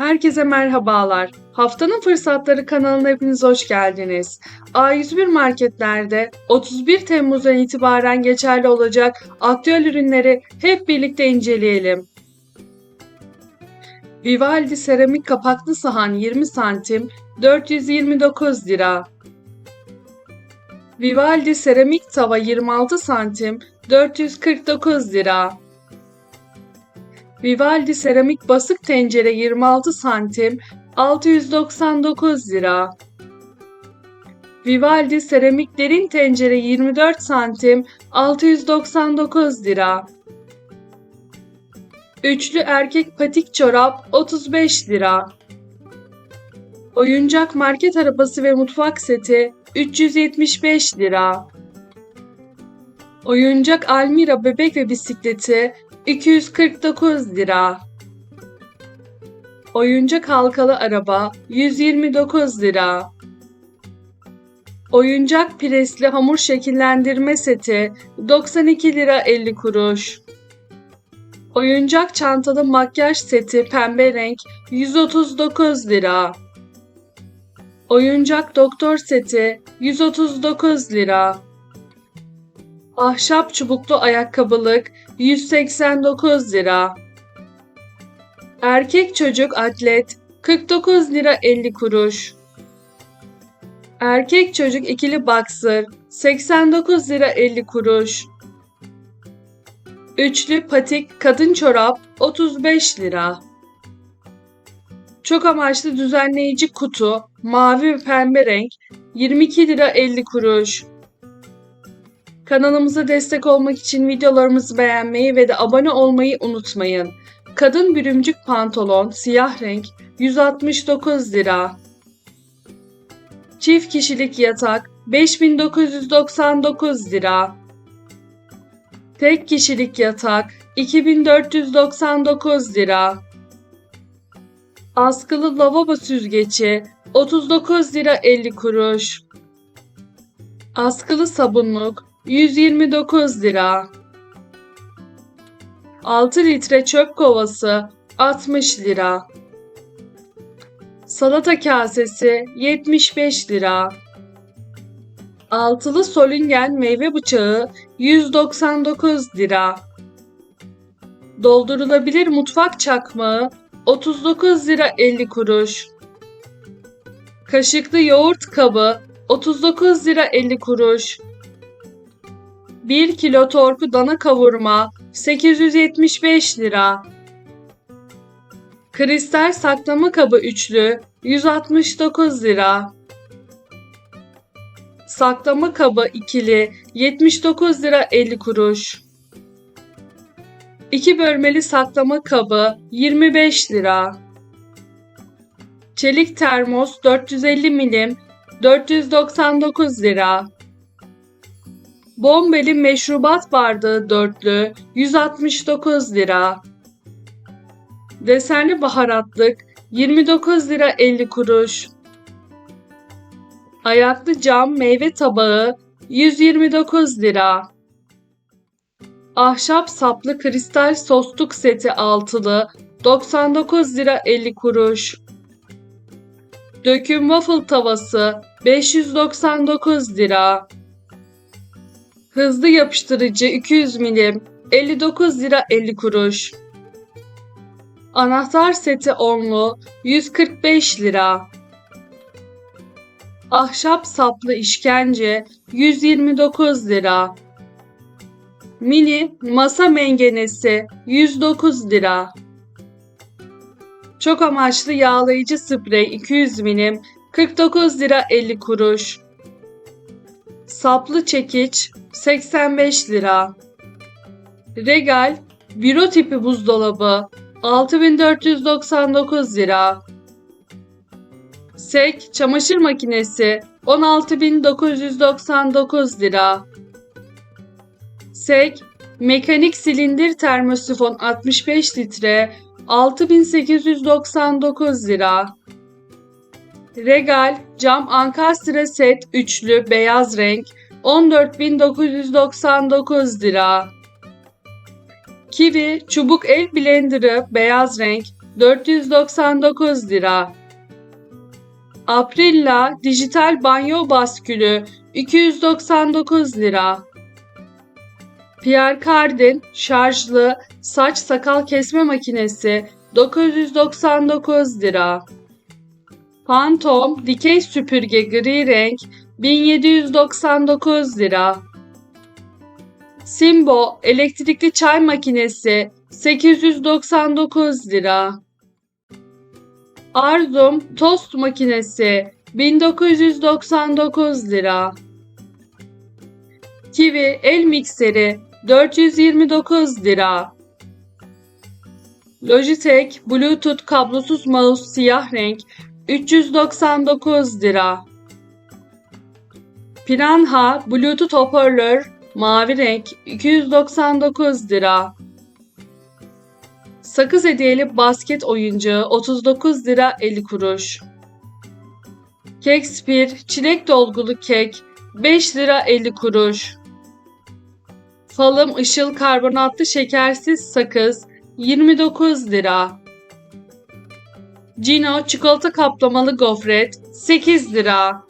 Herkese merhabalar. Haftanın Fırsatları kanalına hepiniz hoş geldiniz. A101 marketlerde 31 Temmuz'dan itibaren geçerli olacak aktüel ürünleri hep birlikte inceleyelim. Vivaldi seramik kapaklı sahan 20 santim 429 lira. Vivaldi seramik tava 26 santim 449 lira. Vivaldi seramik basık tencere 26 santim 699 lira. Vivaldi seramik derin tencere 24 santim 699 lira. Üçlü erkek patik çorap 35 lira. Oyuncak market arabası ve mutfak seti 375 lira. Oyuncak Almira bebek ve bisikleti 249 lira. Oyuncak halkalı araba 129 lira. Oyuncak presli hamur şekillendirme seti 92 lira 50 kuruş. Oyuncak çantalı makyaj seti pembe renk 139 lira. Oyuncak doktor seti 139 lira. Ahşap çubuklu ayakkabılık 189 lira. Erkek çocuk atlet 49 lira 50 kuruş. Erkek çocuk ikili boxer 89 lira 50 kuruş. Üçlü patik kadın çorap 35 lira. Çok amaçlı düzenleyici kutu mavi ve pembe renk 22 lira 50 kuruş. Kanalımıza destek olmak için videolarımızı beğenmeyi ve de abone olmayı unutmayın. Kadın bürümcük pantolon siyah renk 169 lira. Çift kişilik yatak 5999 lira. Tek kişilik yatak 2499 lira. Askılı lavabo süzgeci 39 lira 50 kuruş. Askılı sabunluk 129 lira. 6 litre çöp kovası 60 lira. Salata kasesi 75 lira. Altılı solingen meyve bıçağı 199 lira. Doldurulabilir mutfak çakmağı 39 lira 50 kuruş. Kaşıklı yoğurt kabı 39 lira 50 kuruş. 1 kilo torku dana kavurma 875 lira. Kristal saklama kabı üçlü 169 lira. Saklama kabı ikili 79 lira 50 kuruş. 2 bölmeli saklama kabı 25 lira. Çelik termos 450 milim 499 lira. Bombeli meşrubat bardağı dörtlü 169 lira. Desenli baharatlık 29 lira 50 kuruş. Ayaklı cam meyve tabağı 129 lira. Ahşap saplı kristal sostuk seti altılı 99 lira 50 kuruş. Döküm waffle tavası 599 lira. Hızlı yapıştırıcı 200 milim 59 lira 50 kuruş. Anahtar seti onlu 145 lira. Ahşap saplı işkence 129 lira. Mini masa mengenesi 109 lira. Çok amaçlı yağlayıcı sprey 200 milim 49 lira 50 kuruş. Saplı çekiç 85 lira. Regal büro tipi buzdolabı 6499 lira. Sek çamaşır makinesi 16999 lira. Sek mekanik silindir termosifon 65 litre 6899 lira. Regal cam ankastre set üçlü beyaz renk 14.999 lira. Kiwi çubuk el blenderı beyaz renk 499 lira. Aprilla dijital banyo baskülü 299 lira. Pierre Cardin şarjlı saç sakal kesme makinesi 999 lira. Phantom dikey süpürge gri renk 1799 lira. Simbo elektrikli çay makinesi 899 lira. Arzum tost makinesi 1999 lira. Kiwi el mikseri 429 lira. Logitech Bluetooth kablosuz mouse siyah renk 399 lira. Piranha Bluetooth hoparlör mavi renk 299 lira. Sakız hediyeli basket oyuncağı 39 lira 50 kuruş. Kekspir çilek dolgulu kek 5 lira 50 kuruş. Falım ışıl karbonatlı şekersiz sakız 29 lira. Cino çikolata kaplamalı gofret 8 lira.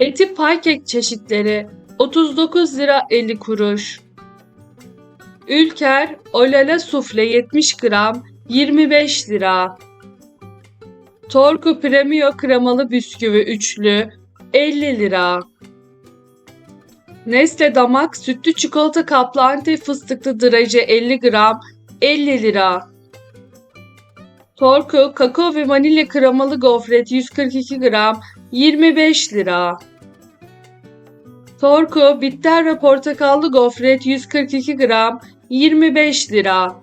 Eti pay kek çeşitleri 39 lira 50 kuruş. Ülker Olala sufle 70 gram 25 lira. Torku Premio kremalı bisküvi üçlü 50 lira. Nesle damak sütlü çikolata kaplı antep fıstıklı draje 50 gram 50 lira. Torku kakao ve vanilya kremalı gofret 142 gram 25 lira. Torku bitter ve portakallı gofret 142 gram 25 lira.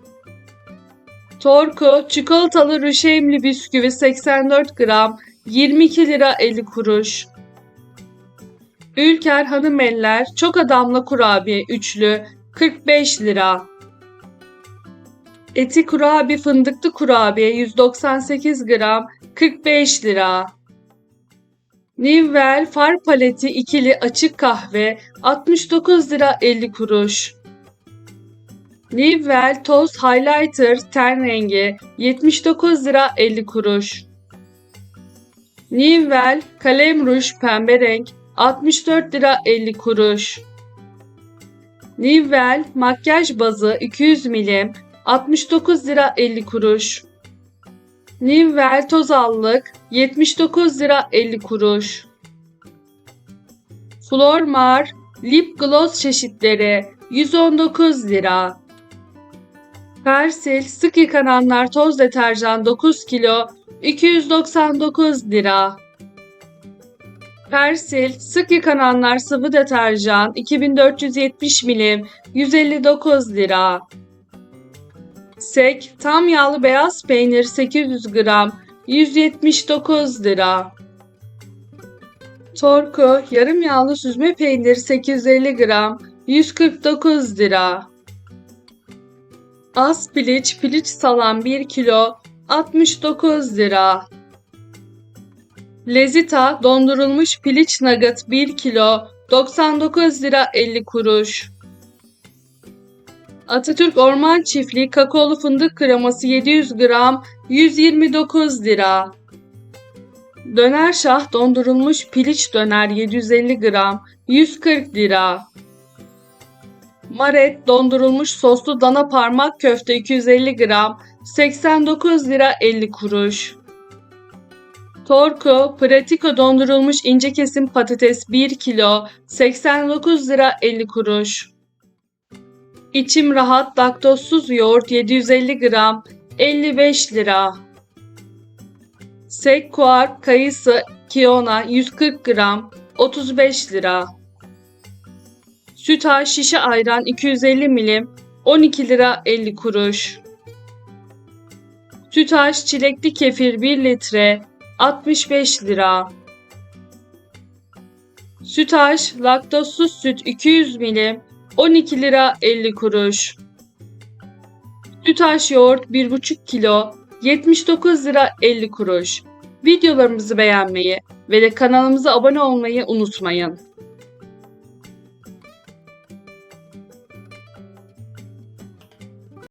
Torku çikolatalı rüşeymli bisküvi 84 gram 22 lira 50 kuruş. Ülker Hanımeller çok adamlı kurabiye üçlü 45 lira. Eti kurabiye fındıklı kurabiye 198 gram 45 lira. Nivell far paleti ikili açık kahve 69 lira 50 kuruş. Nivell toz highlighter ten rengi 79 lira 50 kuruş. Nivell kalem ruj pembe renk 64 lira 50 kuruş. Nivell makyaj bazı 200 milim 69 lira 50 kuruş. Nivell toz allık 79 lira 50 kuruş. Flormar lip gloss çeşitleri 119 lira. Persil sık yıkananlar toz deterjan 9 kilo 299 lira. Persil sık yıkananlar sıvı deterjan 2470 milim 159 lira. Sek tam yağlı beyaz peynir 800 gram 179 lira. Torku yarım yağlı süzme peynir 850 gram 149 lira. Az piliç piliç salam 1 kilo 69 lira. Lezita dondurulmuş piliç nugget 1 kilo 99 lira 50 kuruş. Atatürk Orman Çiftliği kakaolu fındık kreması 700 gram 129 lira. Döner şah dondurulmuş piliç döner 750 gram 140 lira. Maret dondurulmuş soslu dana parmak köfte 250 gram 89 lira 50 kuruş. Torku Pratiko dondurulmuş ince kesim patates 1 kilo 89 lira 50 kuruş. İçim rahat laktozsuz yoğurt 750 gram 55 lira. Sekkuar kayısı Kiona 140 gram 35 lira. Sütaş şişe ayran 250 milim 12 lira 50 kuruş. Sütaş çilekli kefir 1 litre 65 lira. Sütaş laktozsuz süt 200 milim 12 lira 50 kuruş. Sütaş yoğurt 1,5 kilo 79 lira 50 kuruş. Videolarımızı beğenmeyi ve de kanalımıza abone olmayı unutmayın.